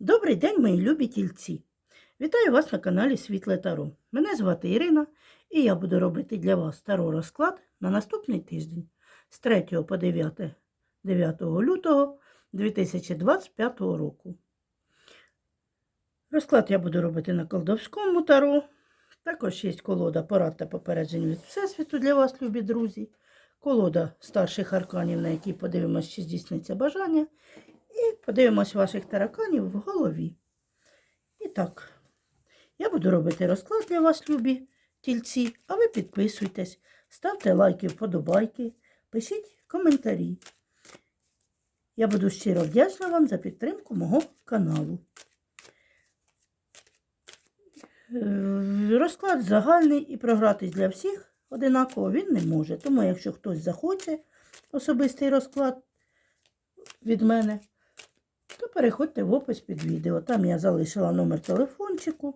Добрий день, мої любі тільці! Вітаю вас на каналі Світле Таро. Мене звати Ірина, і я буду робити для вас таро розклад на наступний тиждень з 3 по 9, 9 лютого 2025 року. Розклад я буду робити на колдовському таро. Також є колода порад та попереджень від Всесвіту для вас, любі друзі. Колода старших арканів, на якій подивимося, чи здійсниться бажання. І подивимось ваших тараканів в голові. І так, я буду робити розклад для вас, любі тільці, а ви підписуйтесь, ставте лайки, вподобайки, пишіть коментарі. Я буду щиро вдячна вам за підтримку мого каналу. Е, Розклад загальний і програтись для всіх одинаково він не може. Тому, якщо хтось захоче особистий розклад від мене, то переходьте в опис під відео. Там я залишила номер телефончику,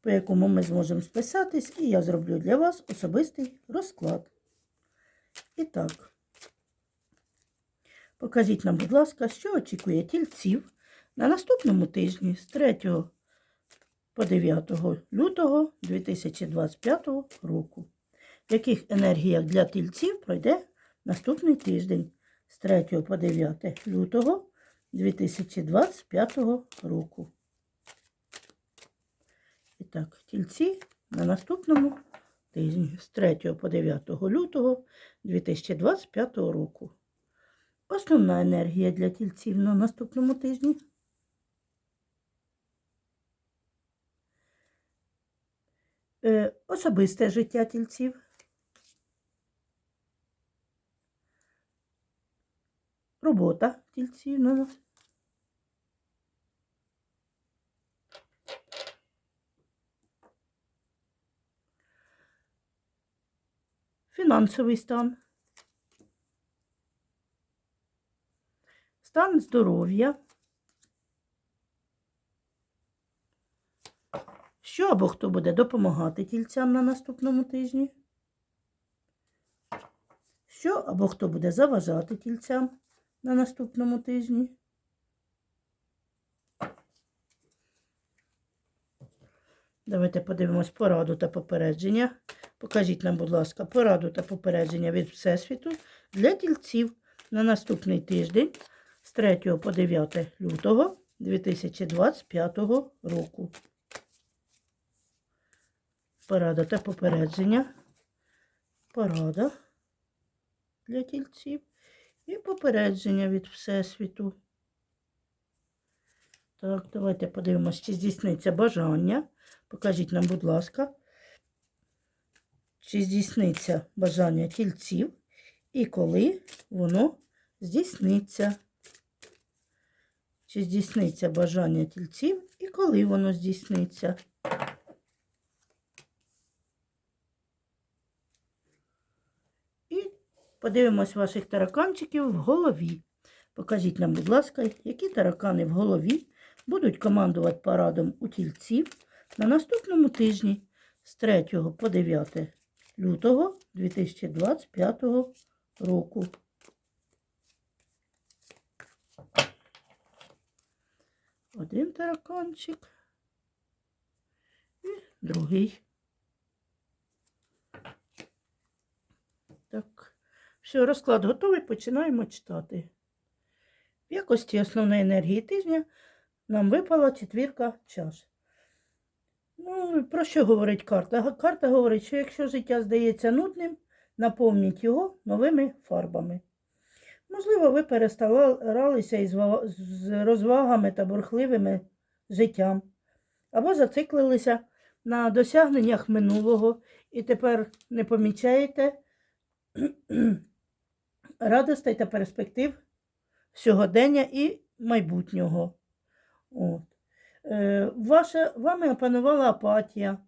по якому ми зможемо списатись, і я зроблю для вас особистий розклад. І так, покажіть нам, будь ласка, що очікує тільців на наступному тижні з 3 по 9 лютого 2025 року. В яких енергіях для тільців пройде наступний тиждень з 3 по 9 лютого 2025 року. І так, тільці на наступному тижні з 3 по 9 лютого 2025 року. Основна енергія для тільців на наступному тижні. Е, Особисте життя тільців. Робота тільців на. Фінансовий стан. Стан здоров'я. Що або хто буде допомагати тільцям на наступному тижні? Що або хто буде заважати тільцям на наступному тижні? Давайте подивимось пораду та попередження. Покажіть нам, будь ласка, пораду та попередження від Всесвіту для тільців на наступний тиждень з 3 по 9 лютого 2025 року. Порада та попередження. Порада для тільців і попередження від Всесвіту. Так, давайте подивимось, чи здійсниться бажання. Покажіть нам, будь ласка, чи здійсниться бажання тільців і коли воно здійсниться. Чи здійсниться бажання тільців і коли воно здійсниться. І подивимось ваших тараканчиків в голові. Покажіть нам, будь ласка, які таракани в голові будуть командувати парадом у тільців на наступному тижні з 3 по 9 лютого 2025 року. Один тараканчик і другий. Так, все, розклад готовий, починаємо читати. В якості основної енергії тижня нам випала четвірка чаш. Ну, про що говорить карта? Карта говорить, що якщо життя здається нудним, наповніть його новими фарбами. Можливо, ви перестаралися із розвагами та бурхливими життям, або зациклилися на досягненнях минулого і тепер не помічаєте радостей та перспектив сьогодення і майбутнього. От. Е, ваша, вами опанувала апатія,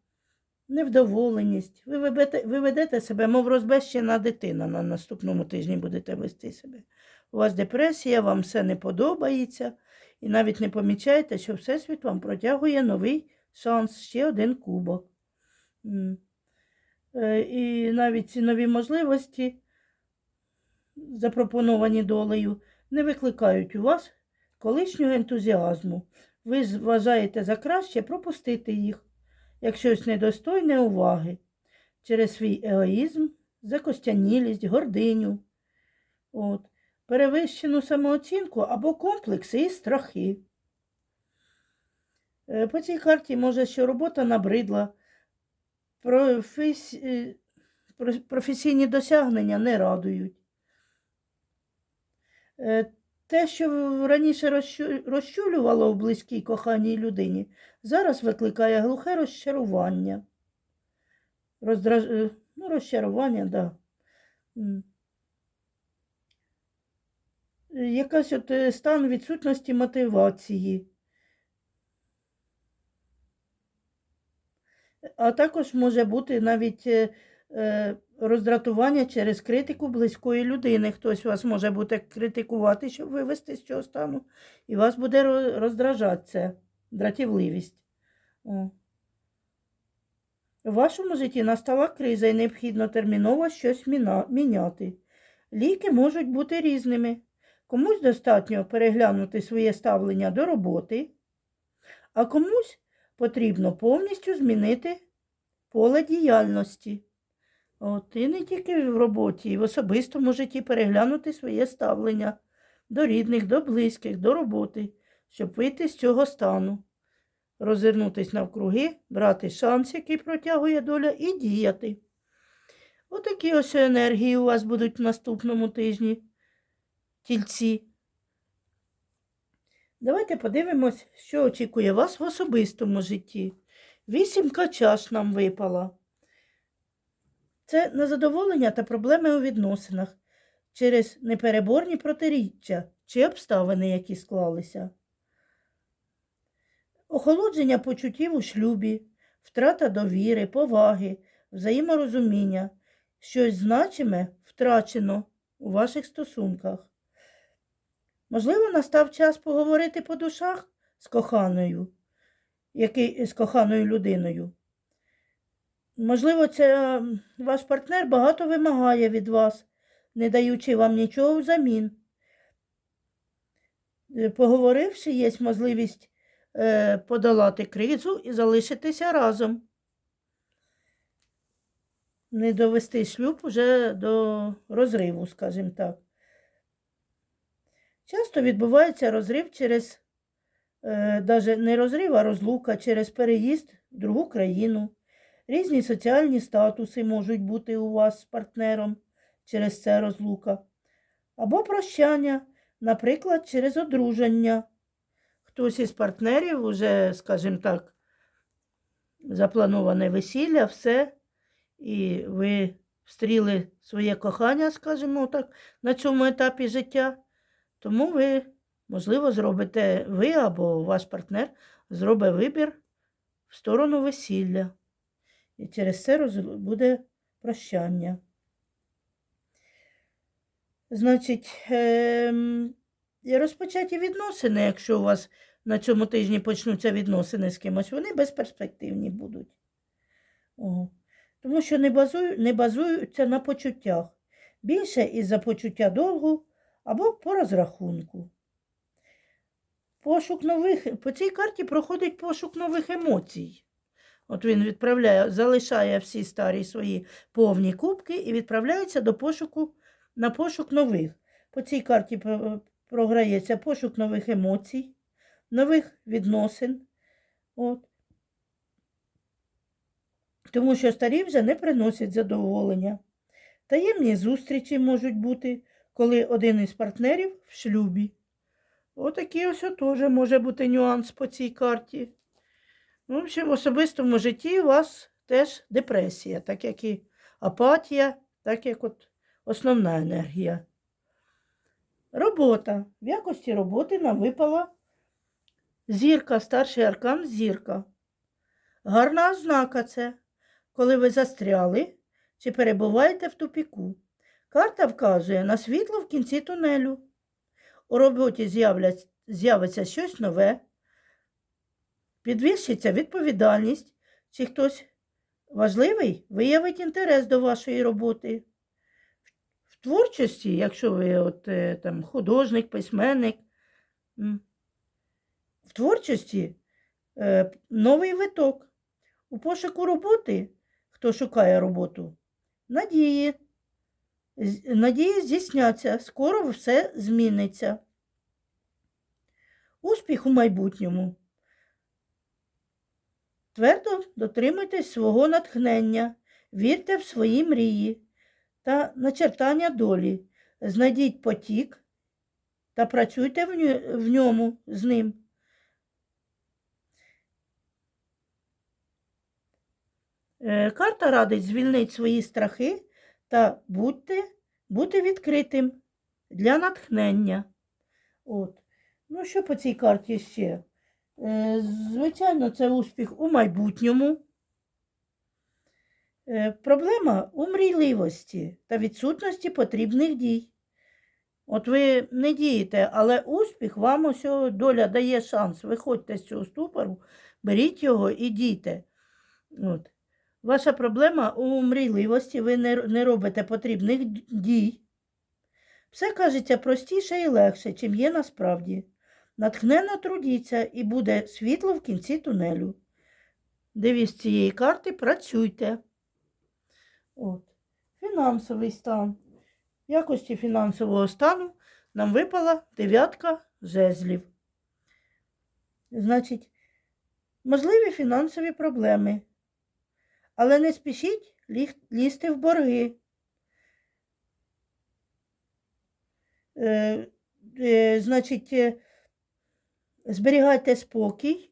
невдоволеність. Ви ведете, ви ведете себе, мов розбещена дитина на наступному тижні будете вести себе. У вас депресія, вам все не подобається, і навіть не помічаєте, що Всесвіт вам протягує новий шанс, ще один кубок. Е, І навіть ці нові можливості, запропоновані долею, не викликають у вас колишнього ентузіазму. ви вважаєте за краще пропустити їх, як щось недостойне уваги, через свій егоїзм, закостянілість, гординю, от, перевищену самооцінку або комплекси і страхи. Е, По цій карті може, що робота набридла, професі... е, професійні досягнення не радують. Е, Те, що раніше розчулювало в близькій коханій людині, зараз викликає глухе розчарування. Роздраж... е, Ну, розчарування, так. Да. Якась от е, стан відсутності мотивації. А також може бути навіть роздратування через критику близької людини. Хтось вас може бути критикувати, щоб вивести з цього стану, і вас буде ро- роздражати це, дратівливість. В вашому житті настала криза і необхідно терміново щось міняти. Ліки можуть бути різними. Комусь достатньо переглянути своє ставлення до роботи, а комусь потрібно повністю змінити поле діяльності. От, і не тільки в роботі, і в особистому житті переглянути своє ставлення до рідних, до близьких, до роботи, щоб вийти з цього стану, розвернутись навкруги, брати шанс, який протягує доля, і діяти. Отакі ось енергії у вас будуть в наступному тижні, тільці. Давайте подивимось, що очікує вас в особистому житті. Вісімка чаш нам випала. Це незадоволення та проблеми у відносинах через непереборні протиріччя чи обставини, які склалися. Охолодження почуттів у шлюбі, втрата довіри, поваги, взаєморозуміння, щось значиме втрачено у ваших стосунках. Можливо, настав час поговорити по душах з коханою, який, з коханою людиною. Можливо, це ваш партнер багато вимагає від вас, не даючи вам нічого взамін. Е, Поговоривши, є можливість е, подолати кризу і залишитися разом. Не довести шлюб уже до розриву, скажімо так. Часто відбувається розрив через, е, даже не розрив, а розлука через переїзд в другу країну. Різні соціальні статуси можуть бути у вас з партнером через це розлука. Або прощання, наприклад, через одруження. Хтось із партнерів уже, скажімо так, заплановане весілля, все, і ви встріли своє кохання, скажімо так, на цьому етапі життя. Тому ви, можливо, зробите ви або ваш партнер зробить вибір в сторону весілля. І через це буде прощання. Значить, ем, розпочаті відносини, якщо у вас на цьому тижні почнуться відносини з кимось, вони безперспективні будуть. О. Тому що не, базую, не базуються на почуттях. Більше із-за почуття долгу або по розрахунку. Пошук нових, по цій карті проходить пошук нових емоцій. От він відправляє, залишає всі старі свої повні кубки і відправляється до пошуку на пошук нових. По цій карті програється пошук нових емоцій, нових відносин. От. Тому що старі вже не приносять задоволення. Таємні зустрічі можуть бути, коли один із партнерів в шлюбі. Отакий ось теж може бути нюанс по цій карті. Ну, В общем, в особистому житті у вас теж депресія, так як і апатія, так як от основна енергія. Робота. В якості роботи нам випала зірка, старший аркан зірка. Гарна ознака це, коли ви застряли чи перебуваєте в тупіку. Карта вказує на світло в кінці тунелю. У роботі з'явиться щось нове, підвищиться відповідальність, чи хтось важливий виявить інтерес до вашої роботи. В творчості, якщо ви от, е, там, художник, письменник, в творчості е, новий виток. У пошуку роботи, хто шукає роботу, надії. Надії здійсняться, скоро все зміниться. Успіх у майбутньому. Твердо дотримуйтесь свого натхнення, вірте в свої мрії та начертання долі. Знайдіть потік та працюйте в ньому з ним. Е, Карта радить звільнити свої страхи та будьте, бути відкритим для натхнення. От. Ну, що по цій карті ще? Е, Звичайно, це успіх у майбутньому. Е, Проблема у мрійливості та відсутності потрібних дій. От ви не дієте, але успіх вам ось доля дає шанс. Виходьте з цього ступору, беріть його і дійте. От. Ваша проблема у мрійливості, ви не, не робите потрібних дій. Все кажеться простіше і легше, чим є насправді. Натхненно трудіться і буде світло в кінці тунелю. Девіз цієї карти працюйте. От. Фінансовий стан. В якості фінансового стану нам випала дев'ятка жезлів. Значить, можливі фінансові проблеми. Але не спішіть лізти в борги. Е, е, значить, е, зберігайте спокій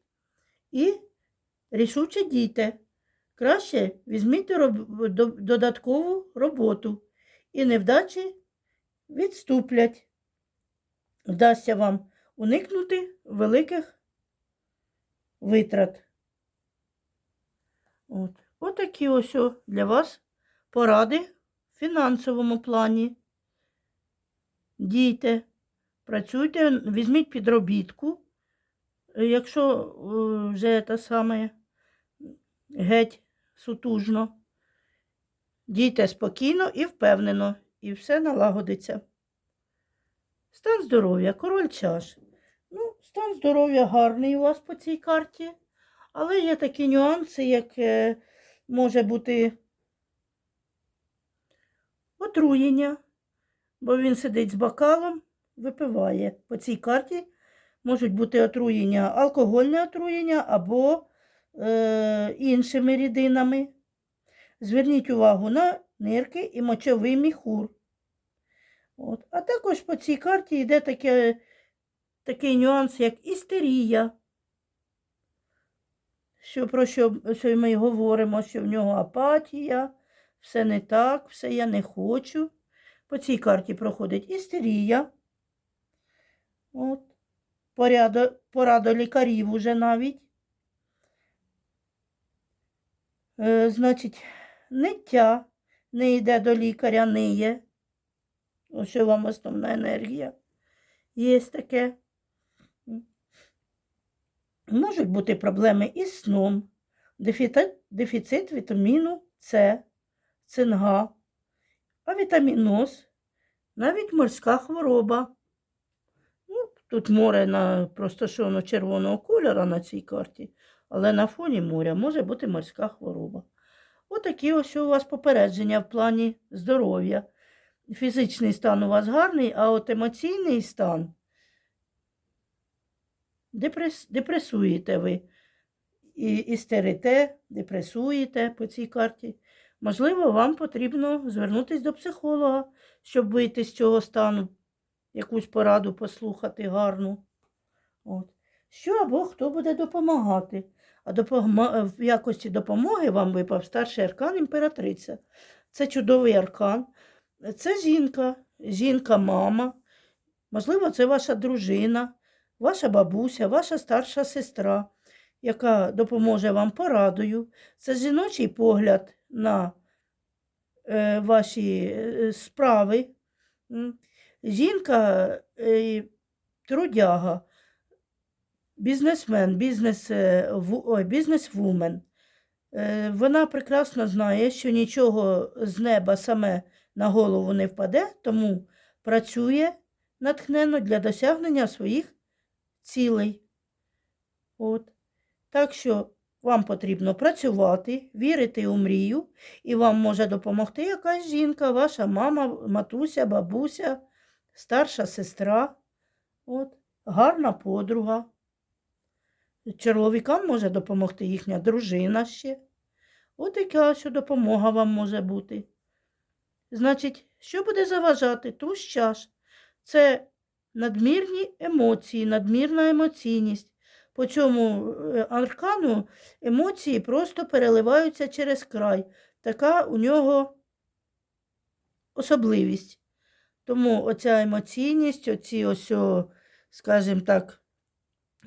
і рішуче дійте. Краще візьміть додаткову роботу, і невдачі відступлять. Вдасться вам уникнути великих витрат. От. Отакі ось для вас поради в фінансовому плані. Дійте, працюйте, візьміть підробітку, якщо е, вже те саме геть сутужно. Дійте спокійно і впевнено, і все налагодиться. Стан здоров'я, король чаш. Ну, стан здоров'я гарний у вас по цій карті, але є такі нюанси, як е, може бути отруєння, бо він сидить з бокалом, випиває. По цій карті можуть бути отруєння, алкогольне отруєння або е, іншими рідинами. Зверніть увагу на нирки і мочовий міхур. От. А також по цій карті йде таке, такий нюанс, як істерія. Що, про що, що ми говоримо, що в нього апатія, все не так, все я не хочу. По цій карті проходить істерія. От. Порядо, порада лікарів уже навіть. Е, значить, ниття не йде до лікаря, ниє. Ось вам основна енергія. Є таке. Можуть бути проблеми із сном, дефіцит, дефіцит вітаміну С, цинга, авітаміноз, навіть морська хвороба. Тут море на просто що воно червоного кольору на цій карті, але на фоні моря може бути морська хвороба. Отакі ось у вас попередження в плані здоров'я. Фізичний стан у вас гарний, а от емоційний стан депрес, депресуєте ви. І, істерите, депресуєте по цій карті. Можливо, вам потрібно звернутися до психолога, щоб вийти з цього стану, якусь пораду послухати гарну. От. Що або хто буде допомагати. А допома... в якості допомоги вам випав старший аркан імператриця. Це чудовий аркан. Це жінка, жінка-мама. Можливо, це ваша дружина, ваша бабуся, ваша старша сестра, яка допоможе вам порадою. Це жіночий погляд на е, ваші е, справи. Жінка е, трудяга, бізнесмен, бізнес, е, ой, бізнесвумен. Е, Вона прекрасно знає, що нічого з неба саме на голову не впаде, тому працює натхненно для досягнення своїх цілей. От. Так що вам потрібно працювати, вірити у мрію, і вам може допомогти якась жінка, ваша мама, матуся, бабуся, старша сестра, от, гарна подруга. Чоловікам може допомогти їхня дружина ще. От яка що допомога вам може бути. Значить, що буде заважати? Туз чаш. Це надмірні емоції, надмірна емоційність. По цьому е, аркану емоції просто переливаються через край. Така у нього особливість. Тому оця емоційність, оці ось, скажімо так,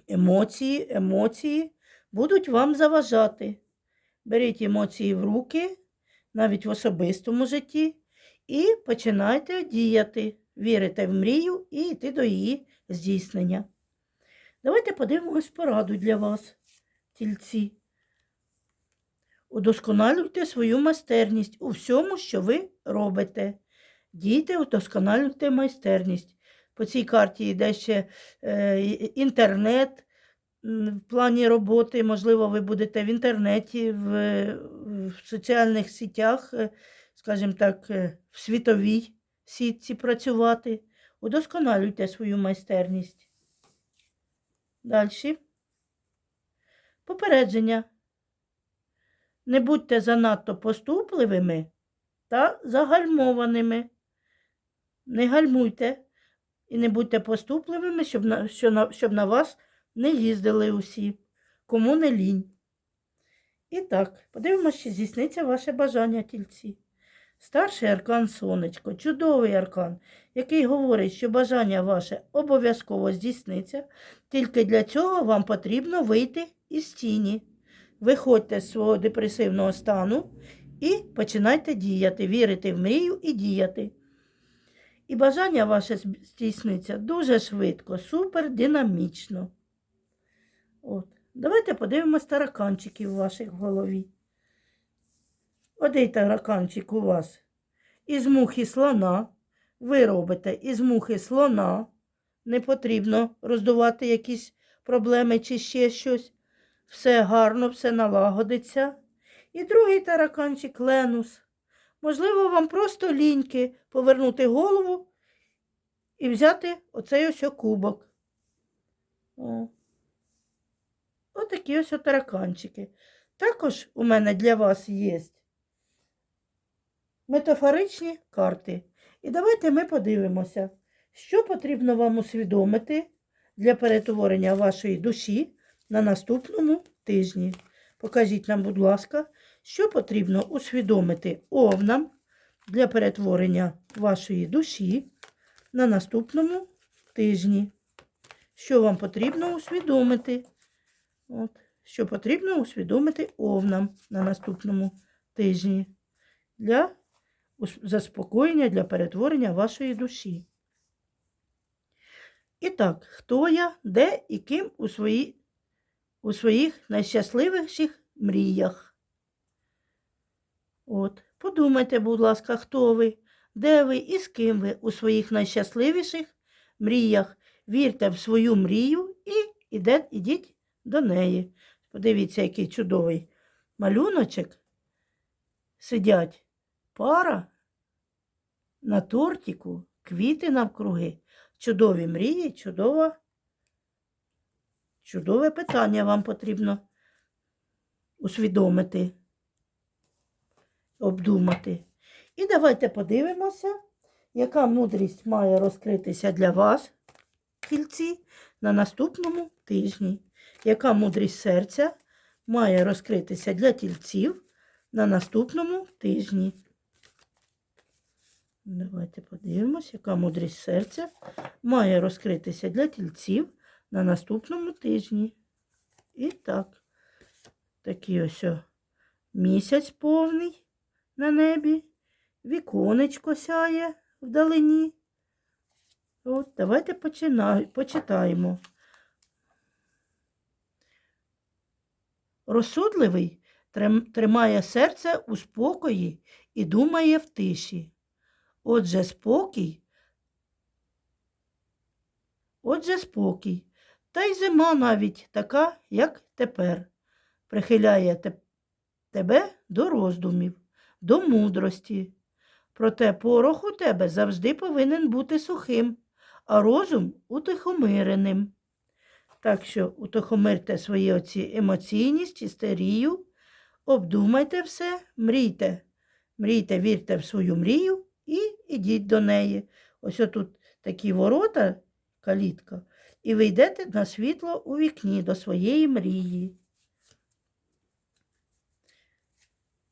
емоції, емоції будуть вам заважати. Беріть емоції в руки, навіть в особистому житті, і починайте діяти, вірите в мрію і йти до її здійснення. Давайте подивимось пораду для вас, тільці. Удосконалюйте свою майстерність у всьому, що ви робите. Дійте, удосконалюйте майстерність. По цій карті йде ще е, інтернет в плані роботи. Можливо, ви будете в інтернеті, в, в соціальних сітях, е, скажімо так, е, в світовій сітці працювати. Удосконалюйте свою майстерність. Далі. Попередження. Не будьте занадто поступливими та загальмованими. Не гальмуйте і не будьте поступливими, щоб на, що на, щоб на вас не їздили усі, кому не лінь. І так, подивимося, чи здійсниться ваше бажання тільці. Старший аркан сонечко, чудовий аркан, який говорить, що бажання ваше обов'язково здійсниться, тільки для цього вам потрібно вийти із тіні. Виходьте з свого депресивного стану і починайте діяти, вірити в мрію і діяти. І бажання ваше здійсниться дуже швидко, супер динамічно. От. Давайте подивимось тараканчиків у вашій голові. Один тараканчик у вас із мухи слона. Ви робите із мухи слона. Не потрібно роздувати якісь проблеми чи ще щось. Все гарно, все налагодиться. І другий тараканчик Ленус. Можливо, вам просто ліньки повернути голову і взяти оцей ось кубок. О. Отакі ось тараканчики. Також у мене для вас є метафоричні карти. І давайте ми подивимося, що потрібно вам усвідомити для перетворення вашої душі на наступному тижні. Покажіть нам, будь ласка, що потрібно усвідомити овнам для перетворення вашої душі на наступному тижні. Що вам потрібно усвідомити? От, Що потрібно усвідомити овнам на наступному тижні для заспокоєння, для перетворення вашої душі. І так, хто я, де і ким у, свої, у своїх найщасливіших мріях. От, подумайте, будь ласка, хто ви, де ви і з ким ви у своїх найщасливіших мріях. Вірте в свою мрію і іде, ідіть до неї. Подивіться, який чудовий малюночок. Сидять пара на тортику, квіти навкруги. Чудові мрії, чудова, чудове питання вам потрібно усвідомити, обдумати. І давайте подивимося, яка мудрість має розкритися для вас, кільці, на наступному тижні. Яка мудрість серця має розкритися для тільців на наступному тижні. Давайте подивимось, яка мудрість серця має розкритися для тільців на наступному тижні. І так, такий ось місяць повний на небі, віконечко сяє вдалині. От, давайте починай, почитаємо. Розсудливий тримає серце у спокої і думає в тиші. Отже, спокій. Отже, спокій Та й зима навіть така, як тепер, прихиляє те- тебе до роздумів, до мудрості. Проте порох у тебе завжди повинен бути сухим, а розум утихомиреним. Так що утихомирте свої оці емоційність, істерію, обдумайте все, мрійте. Мрійте, вірте в свою мрію і ідіть до неї. Ось отут такі ворота, калітка, і ви йдете на світло у вікні до своєї мрії.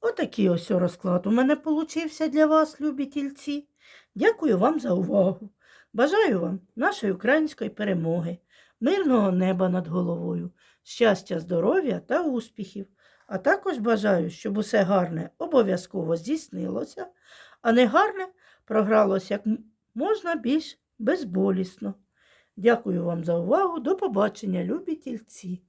Отакий ось розклад у мене получився для вас, любі тільці. Дякую вам за увагу. Бажаю вам нашої української перемоги, мирного неба над головою, щастя, здоров'я та успіхів. А також бажаю, щоб усе гарне обов'язково здійснилося, а не гарне програлося як можна більш безболісно. Дякую вам за увагу. До побачення, любі тільці.